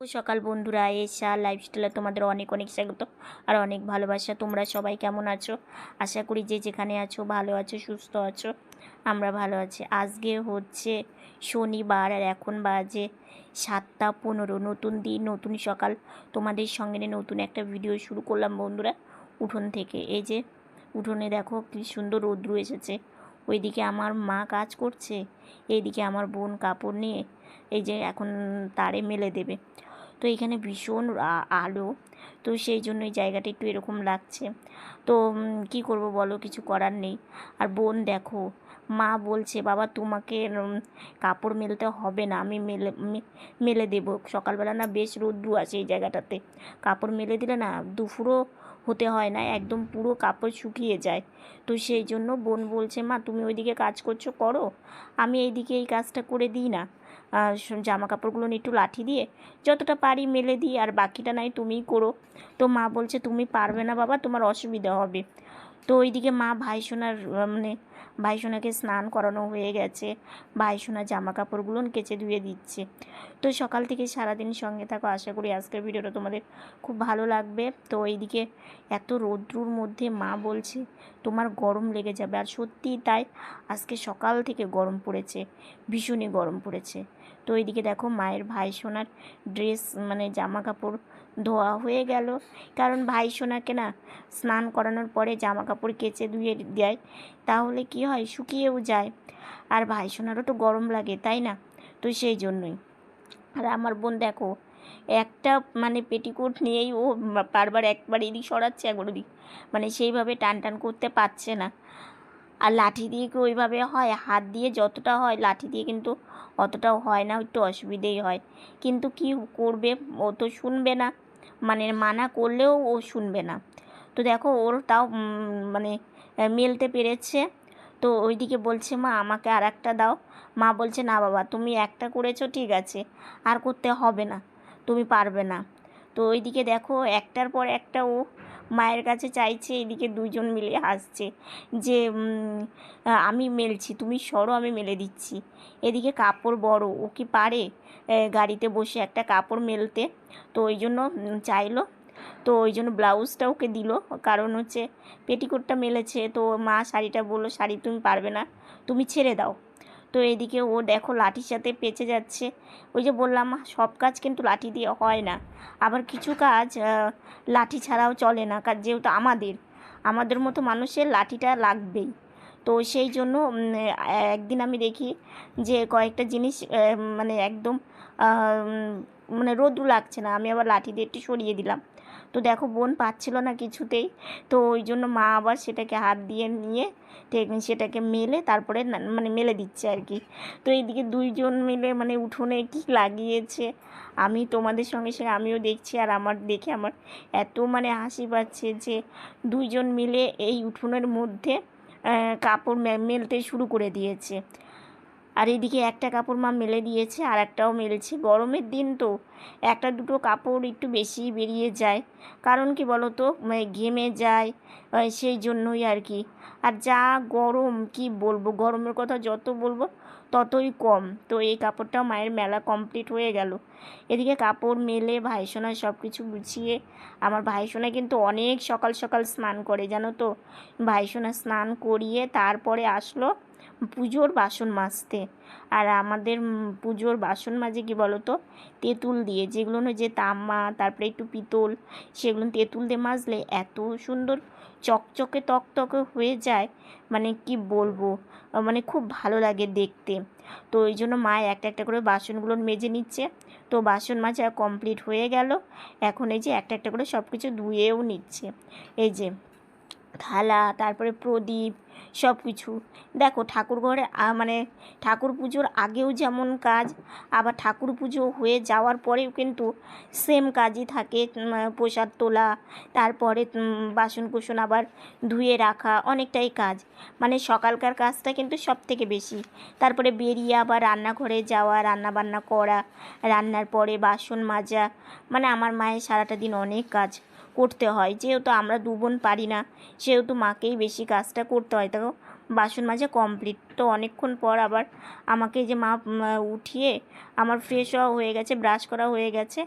সকাল বন্ধুরা, এসা লাইফস্টাইলে তোমাদের অনেক অনেক স্বাগত আর অনেক ভালোবাসা। তোমরা সবাই কেমন আছো? আশা করি যে যেখানে আছো ভালো আছো, সুস্থ আছো, আমরা ভালো আছি। আজকে হচ্ছে শনিবার আর এখন বাজে সাতটা পনেরো। নতুন দিন, নতুন সকাল। তোমাদের সঙ্গে নতুন একটা ভিডিও শুরু করলাম বন্ধুরা, উঠোন থেকে। এই যে উঠোনে দেখো কি সুন্দর রৌদ্র এসেছে। ওইদিকে আমার মা কাজ করছে, এইদিকে আমার বোন কাপড় নিয়ে, এই যে এখন তারে মেলে দেবে। তো এখানে ভীষণ আলো। তো সেই জন্য এই জায়গাটা একটু এরকম লাগছে। তো কি করব বলো? কিছু করার নেই। আর বোন দেখো, মা বলছে, বাবা, তোমাকে কাপড় মেলতে হবে না। আমি মেলে মেলে দেবো। সকালবেলা না বেশ রোদ্রু আছে এই জায়গাটাতে। কাপড় মেলে দিলে না দুপুরও হতে হয় না, একদম পুরো কাপড় শুকিয়ে যায়। তো সেই জন্য বোন বলছে, মা, তুমি ওইদিকে কাজ করছ, করো। আমি এইদিকে এই কাজটা করে দিই না। জামা কাপড়গুলো একটু লাঠি দিয়ে যতটা পারি মেলে দিই, আর বাকিটা নাই তুমিই করো। তো মা বলছে, তুমি পারবে না বাবা, তোমার অসুবিধা হবে। তো ওইদিকে মা ভাইসোনার মানে ভাইসোনাকে স্নান করানো হয়ে গেছে। ভাইসোনা জামা কাপড়গুলো কেচে ধুয়ে দিচ্ছে। তো সকাল থেকে সারাদিন সঙ্গে থাকো, আশা করি আজকের ভিডিওটা তোমাদের খুব ভালো লাগবে। তো এইদিকে এত রৌদ্রুর মধ্যে মা বলছে, তোমার গরম লেগে যাবে। আর সত্যিই তাই, আজকে সকাল থেকে গরম পড়েছে, ভীষণই গরম পড়েছে। তো এইদিকে দেখো মায়ের ভাই সোনার ড্রেস মানে জামা কাপড় ধোয়া হয়ে গেল। কারণ ভাই সোনাকে না স্নান করানোর পরে জামা কাপড় কেচে ধুয়ে দেয়, তাহলে কি হয়? শুকিয়েও যায়। আর ভাই সোনারও তো গরম লাগে, তাই না? তো সেই জন্যই। আর আমার বোন দেখো, একটা মানে পেটিকোট নিয়েই ও বারবার একবার এদিক সরাচ্ছে একবার ওদিক। মানে সেইভাবে টান টান করতে পারছে না। আর লাঠি দিয়ে কি ওইভাবে হয়? হাত দিয়ে যতটা হয়, লাঠি দিয়ে কিন্তু অতটাও হয় না, একটু অসুবিধেই হয়। কিন্তু কি করবে? ও তো শুনবে না। মানে মানা করলেও ও শুনবে না। তো দেখো, ওর তাও মানে মেলতে পেরেছে। তো ওইদিকে বলছে, মা, আমাকে আর একটা দাও। মা বলছে, না বাবা, তুমি একটা করেছ, ঠিক আছে। আর করতে হবে না। তুমি পারবে না। তো ওইদিকে দেখো একটার পর একটা ও মায়ের কাছে চাইছে, এদিকে দুজন মিলে হাসছে যে আমি মেলছি, তুমি সরো, আমি মেলে দিচ্ছি। এদিকে কাপড় বড়, ও কি পারে? গাড়িতে বসে একটা কাপড় মেলতে। তো ওই জন্য চাইলো। তো ওই জন্য ব্লাউজটা ওকে দিল, কারণ হচ্ছে পেটিকোটটা মেলেছে। তো মা শাড়িটা বলল, শাড়ি তুমি পারবে না, তুমি ছেড়ে দাও। তো এদিকে ও দেখো লাঠির সাথে পেঁচে যাচ্ছে। ওই যে বললাম সব কাজ কিন্তু লাঠি দিয়ে হয় না। আবার কিছু কাজ লাঠি ছাড়াও চলে না। কারণ যেহেতু আমাদের আমাদের মতো মানুষের লাঠিটা লাগবেই। তো সেই জন্য একদিন আমি দেখি যে কয়েকটা জিনিস মানে একদম মানে রোদ্রু লাগছে না। আমি আবার লাঠি দিয়ে একটু সরিয়ে দিলাম। তো দেখো বোন পাচ্ছিল না কিছুতেই। তো ওই জন্য মা আবার সেটাকে হাত দিয়ে নিয়ে সেটাকে মেলে তারপরে মানে মেলে দিচ্ছে আর কি। তো এইদিকে দুইজন মিলে মানে উঠোনে কি লাগিয়েছে, আমি তোমাদের সঙ্গে সঙ্গে আমিও দেখছি আর আমার দেখে আমার এত মানে হাসি পাচ্ছে যে দুইজন মিলে এই উঠোনের মধ্যে কাপড় মেলতে শুরু করে দিয়েছে। আর এদিকে একটা কাপড় মা মেলে দিয়েছে, আর একটাও মেলছে। গরমের দিন তো, একটা দুটো কাপড় একটু বেশি বেরিয়ে যায়। কারণ কি বলো তো মানে ঘেমে যায় সেই জন্যই আর কি। আর যা গরম, কি বলব? গরমের কথা যত বলব, ততই কম। তো এই কাপড়টাও মায়ের মেলা কমপ্লিট হয়ে গেল। এদিকে কাপড় মেলে ভাইসোনা সব কিছু গুছিয়ে, আমার ভাইসোনা কিন্তু অনেক সকাল সকাল স্নান করে, জানো তো? ভাইসোনা স্নান করিয়ে তারপরে আসলো পুজোর বাসন মাজতে। আর আমাদের পুজোর বাসন মাজে কি বলো তো তেঁতুল দিয়ে, যেগুলো যে তামা, তারপরে একটু পিতল, সেগুলো তেঁতুল দিয়ে মাজলে এত সুন্দর চকচকে তকতকে হয়ে যায় মানে কি বলব? মানে খুব ভালো লাগে দেখতে। তো ওই জন্য মা একটা একটা করে বাসনগুলো মেজে নিচ্ছে। তো বাসন মাজা কমপ্লিট হয়ে গেল। এখন এই যে একটা একটা করে সব কিছু ধুয়েও নিচ্ছে। এই যে থালা তারপরে প্রদীপ সব কিছু দেখো ঠাকুর ঘরে মানে ঠাকুর পুজোর আগেও যেমন কাজ আবার ঠাকুর পুজো হয়ে যাওয়ার পরেও কিন্তু সেম কাজই থাকে প্রসাদ তোলা তারপরে উম, বাসন কুসন আবার ধুয়ে রাখা অনেকটাই কাজ। মানে সকালকার কাজটা কিন্তু সব থেকে বেশি। তারপরে বেরিয়ে আবার রান্নাঘরে যাওয়া রান্না বান্না করা রান্নার পরে বাসন মাজা মানে আমার মায়ের সারাটা দিন অনেক কাজ। করতে হয়। যেহেতু আমরা দু বোন পারি না, সেহেতু মাকেই বেশি কাজটা করতে হয়। দেখো, বাসন মাজা কমপ্লিট তো অনেকক্ষণ পর আবার আমাকে যে মা উঠিয়ে আমার ফ্রেশ হওয়া হয়ে গেছে ব্রাশ করা হয়ে গেছে।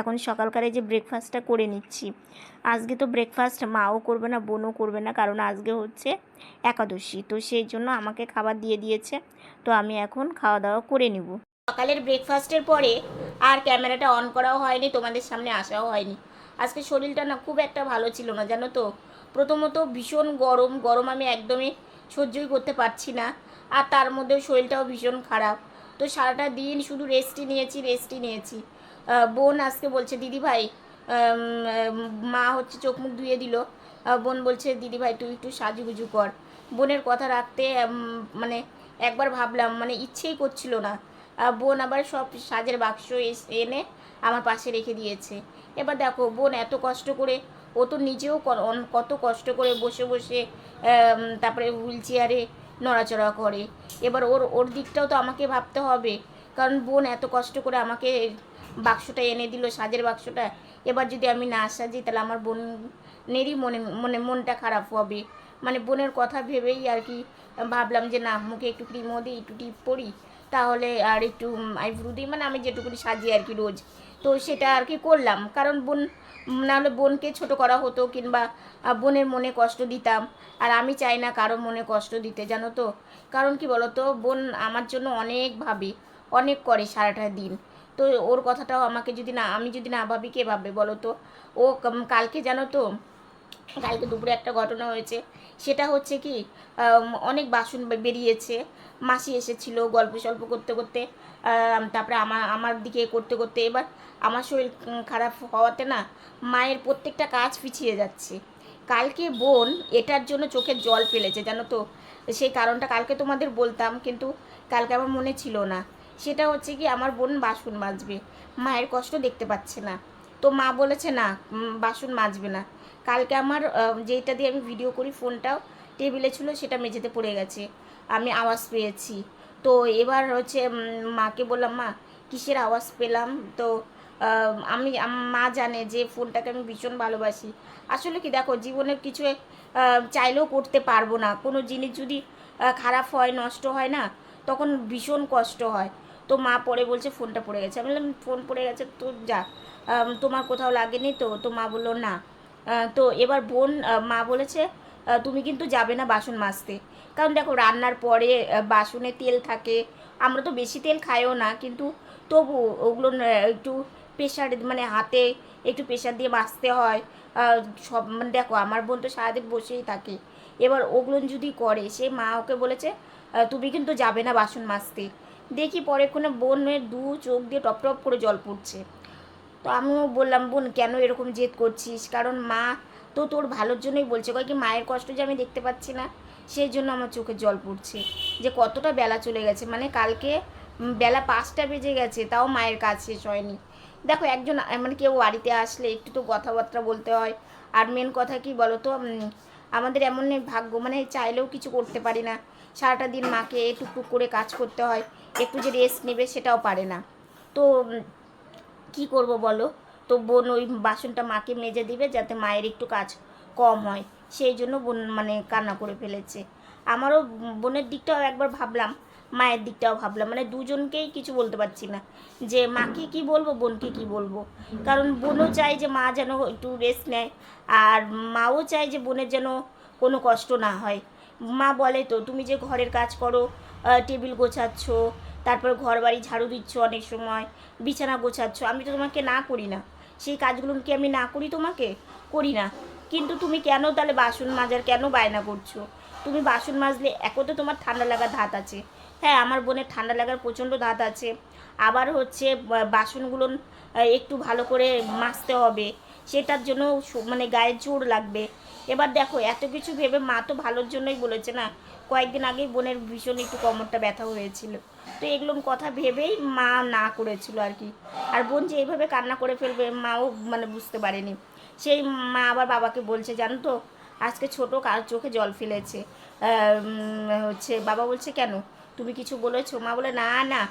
এখন সকালকারে যে ব্রেকফাস্টটা করে নিচ্ছি। আজকে তো ব্রেকফাস্ট মাও করবে না, বোনও করবে না, কারণ আজকে হচ্ছে একাদশী। তো সেই জন্য আমাকে খাবার দিয়ে দিয়েছে। তো আমি এখন খাওয়া দাওয়া করে নিব। সকালের ব্রেকফাস্টের পরে আর ক্যামেরাটা অন করাও হয়নি, তোমাদের সামনে আসাও হয়নি। আজকে শরীরটা না খুব একটা ভালো ছিল না, জানো তো? প্রথমত ভীষণ গরম গরম আমি একদমই সহ্যই করতে পারছি না। আর তার মধ্যেও শরীরটাও ভীষণ খারাপ। তো সারাটা দিন শুধু রেস্টই নিয়েছি রেস্টই নিয়েছি। বোন আজকে বলছে, দিদি ভাই মা হচ্ছে চোখ মুখ ধুয়ে দিল। বোন বলছে, দিদি ভাই, তুই একটু সাজুগুজু কর। বোনের কথা রাখতে মানে একবার ভাবলাম মানে ইচ্ছেই করছিল না। বোন আবার সব সাজের বাক্স এনে আমার পাশে রেখে দিয়েছে। এবার দেখো, বোন এত কষ্ট করে, ও তো নিজেও কত কষ্ট করে বসে বসে তারপরে হুইল চেয়ারে নড়াচড়া করে। এবার ওর ওর দিকটাও তো আমাকে ভাবতে হবে। কারণ বোন এত কষ্ট করে আমাকে বাক্সটা এনে দিল, সাজের বাক্সটা। এবার যদি আমি না সাজি, তাহলে আমার বোনেরই মনে মনে, মনটা খারাপ হবে। মানে বোনের কথা ভেবেই আর কি ভাবলাম যে, না, মুখে একটু ক্রিমও দিই, একটু টিপ পরি। তাহলে আর একটু আইব্রু দিই মানে আমি যেটুকুনি সাজি আর কি রোজ, তো সেটা আর কি করলাম। কারণ বোন নাহলে বোনকে ছোট করা হতো কিংবা বোনের মনে কষ্ট দিতাম। আর আমি চাই না কারও মনে কষ্ট দিতে, জানো তো? কারণ কি বলো তো বোন আমার জন্য অনেক ভাবে, অনেক করে সারাটা দিন। তো ওর কথাটাও আমাকে যদি না, আমি যদি না ভাবি, কে ভাববে বলো তো ও কালকে জানো তো কালকে দুপুরে একটা ঘটনা হয়েছে। সেটা হচ্ছে কি অনেক বাসন বেরিয়েছে। মাসি এসেছিল গল্প সল্প করতে করতে তারপরে আমার আমার দিকে করতে করতে। এবার আমার শরীর খারাপ হওয়াতে না মায়ের প্রত্যেকটা কাজ পিছিয়ে যাচ্ছে। কালকে বোন এটার জন্য চোখের জল ফেলেছে, জানো তো? সেই কারণটা কালকে তোমাদের বলতাম, কিন্তু কালকে আমার মনে ছিল না। সেটা হচ্ছে কি, আমার বোন বাসন মাজবে। মায়ের কষ্ট দেখতে পাচ্ছে না। তো মা বলেছে, না বাসন মাজবে না। কালকে আমার যেটা দিয়ে আমি ভিডিও করি ফোনটাও টেবিলে ছিল, সেটা মেঝেতে পড়ে গেছে। আমি আওয়াজ পেয়েছি। তো এবার হচ্ছে মাকে বললাম, মা, কিসের আওয়াজ পেলাম? তো আমি মা জানে যে ফোনটাকে আমি ভীষণ ভালোবাসি। আসলে কি দেখো, জীবনের কিছু চাইলেও করতে পারব না। কোনো জিনিস যদি খারাপ হয়, নষ্ট হয় না, তখন ভীষণ কষ্ট হয়। তো মা পরে বলছে, ফোনটা পড়ে গেছে। আমি বললাম, ফোন পড়ে গেছে তো যা। তোমার কোথাও লাগেনি তো? তো মা বলল, না। তো এবার বোন মা বলেছে তুমি কিন্তু যাবে না বাসন মাজতে। কারণ দেখো, রান্নার পরে বাসনে তেল থাকে। আমরা তো বেশি তেল খাইও না, কিন্তু তবু ওগুলো একটু প্রেশার মানে হাতে একটু প্রেশার দিয়ে মাজতে হয়। সব মানে দেখো, আমার বোন তো সারাদিন বসেই থাকে। এবার ওগুলো যদি করে, সে মা ওকে বলেছে তুমি কিন্তু যাবে না বাসন মাজতে। দেখি পরে কোনো বোনের দু চোখ দিয়ে টপ টপ করে জল পড়ছে। তো আমিও বললাম, বোন, কেন এরকম জেদ করছিস? কারণ মা তো তোর ভালোর জন্যই বলছে। কয় কি মায়ের কষ্ট যে আমি দেখতে পাচ্ছি না? সেই জন্য আমার চোখে জল পড়ছে। যে কতটা বেলা চলে গেছে। মানে কালকে বেলা পাঁচটা বেজে গেছে, তাও মায়ের কাজ শেষ হয়নি। দেখো, একজন মানে কেউ বাড়িতে আসলে একটু তো কথাবার্তা বলতে হয়। আর মেন কথা কি বলো তো আমাদের এমন ভাগ্য মানে চাইলেও কিছু করতে পারি না। সারাটা দিন মাকে টুকটুক করে কাজ করতে হয়, একটু যে রেস্ট নেবে সেটাও পারে না। তো কি করব বলো? তো বোন ওই বাসনটা মাকে মেজে দিবে যাতে মায়ের একটু কাজ কম হয়, সেই জন্য বোন মানে কান্না করে ফেলেছে। আমারও বোনের দিকটাও একবার ভাবলাম, মায়ের দিকটাও ভাবলাম মানে দুজনকেই কিছু বলতে পারছি না। যে মাকে কি বলব, বোনকে কি বলব? কারণ বোনও চায় যে মা যেন একটু রেস্ট নেয়, আর মাও চায় যে বোনের যেন কোনো কষ্ট না হয়। মা বলে তো, তুমি যে ঘরের কাজ করো টেবিল গোছাচ্ছ, তারপর ঘর বাড়ি ঝাড়ু দিচ্ছ অনেক সময়, বিছানা গোছাচ্ছ, আমি তো তোমাকে না করি না। সেই কাজগুলো কি আমি না করি তোমাকে? করি না। কিন্তু তুমি কেন তাহলে বাসন মাজার কেন বায়না করছ? তুমি বাসন মাজলে একও তো তোমার ঠান্ডা লাগার ধাত আছে। হ্যাঁ আমার বোনের ঠান্ডা লাগার প্রচণ্ড ধাত আছে। আবার হচ্ছে বাসনগুলো একটু ভালো করে মাজতে হবে। সেটার জন্য মানে গায়ে জোর লাগবে। এবার দেখো, এত কিছু ভেবে মা তো ভালোর জন্যই বলেছে না, কয়েকদিন আগেই বোনের ভীষণ একটু কোমরটা ব্যথা হয়েছিল। তো এগুলো কথা ভেবেই মা না করেছিল আর কি। আর বোন যে এইভাবে কান্না করে ফেলবে, মাও মানে বুঝতে পারেনি। সেই মা আবার বাবাকে বলছে, জানো তো, আজকে ছোটো কার চোখে জল ফেলেছে? হচ্ছে বাবা বলছে, কেন? তুমি কিছু বলেছ? মা বলে, না না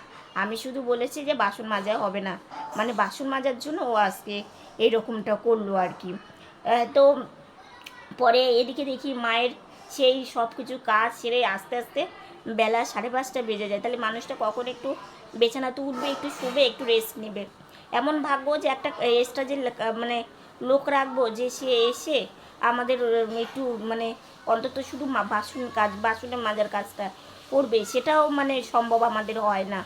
আমি শুধু বলেছি যে বাসন মাজা হবে না। মানে বাসন মাজার জন্য ও আজকে এইরকমটা করল আর কি। তো পরে এদিকে দেখি মায়ের সেই সব কিছু কাজ সেরে আস্তে আস্তে বেলা সাড়ে পাঁচটা বেজে যায়। তাহলে মানুষটা কখন একটু বেছানাতে উঠবে, একটু শুবে, একটু রেস্ট নেবে। এমন ভাগ্য যে একটা এক্সট্রা যে মানে লোক রাখব যে সে এসে আমাদের একটু মানে অন্তত শুধু বাসন কাজ, বাসনের মাজার কাজটা করবে, সেটাও মানে সম্ভব আমাদের হয় না।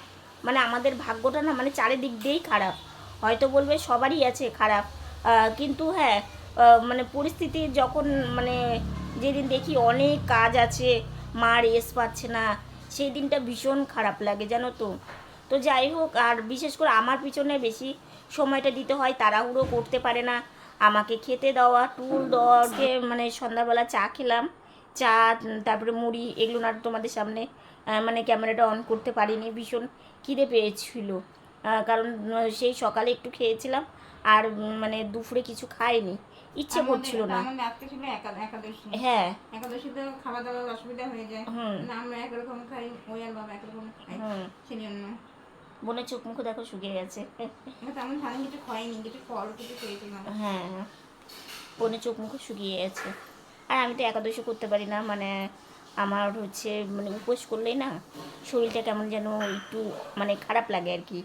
মানে আমাদের ভাগ্যটা না মানে চারিদিক দিয়েই খারাপ। হয়তো বলবে সবারই আছে খারাপ। কিন্তু হ্যাঁ মানে পরিস্থিতি যখন মানে যেদিন দেখি অনেক কাজ আছে, মা রেস পাচ্ছে না, সেই দিনটা ভীষণ খারাপ লাগে, জানো তো। তো যাই হোক, আর বিশেষ করে আমার পিছনে বেশি সময়টা দিতে হয়, তাড়াহুড়ো করতে পারে না। আমাকে খেতে দেওয়া, টুল দেওয়া, ওকে মানে সন্ধ্যাবেলা চা খেলাম। চা তারপরে মুড়ি এগুলো না তোমাদের সামনে মানে ক্যামেরাটা অন করতে পারিনি ভীষণ খিদে পেয়েছিল। কারণ সেই সকালে একটু খেয়েছিলাম আর মানে দুপুরে কিছু খাইনি। ইচ্ছে করছিল না। হ্যাঁ। খাওয়া দাওয়ার অসুবিধা হয়ে যায়। হুম। না আমরা একরকম খাই ওই আর বাবা একরকম খাই হুম। বোনের চোখ মুখ দেখো শুকিয়ে গেছে। আমরা তেমন সারাদিন কিছু খাইনি কিছু ফল কিছু খেয়েছিলাম। হ্যাঁ। বোনের চোখ মুখ শুকিয়ে গেছে। আর আমি তো একাদশী করতে পারি না মানে আমার হচ্ছে মানে উপোস করলেই না শরীরটা কেমন যেন একটু মানে খারাপ লাগে আর কি।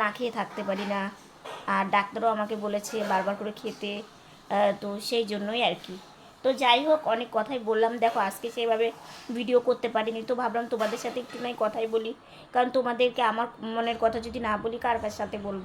না খেয়ে থাকতে পারি না। আর ডাক্তারও আমাকে বলেছে বারবার করে খেতে তো সেই জন্যই আর কি। তো যাই হোক, অনেক কথাই বললাম। দেখো, আজকে সেইভাবে ভিডিও করতে পারিনি। তো ভাবলাম তোমাদের সাথে একটু নাই কথাই বলি। কারণ তোমাদেরকে আমার মনের কথা যদি না বলি, কার কার সাথে বলব?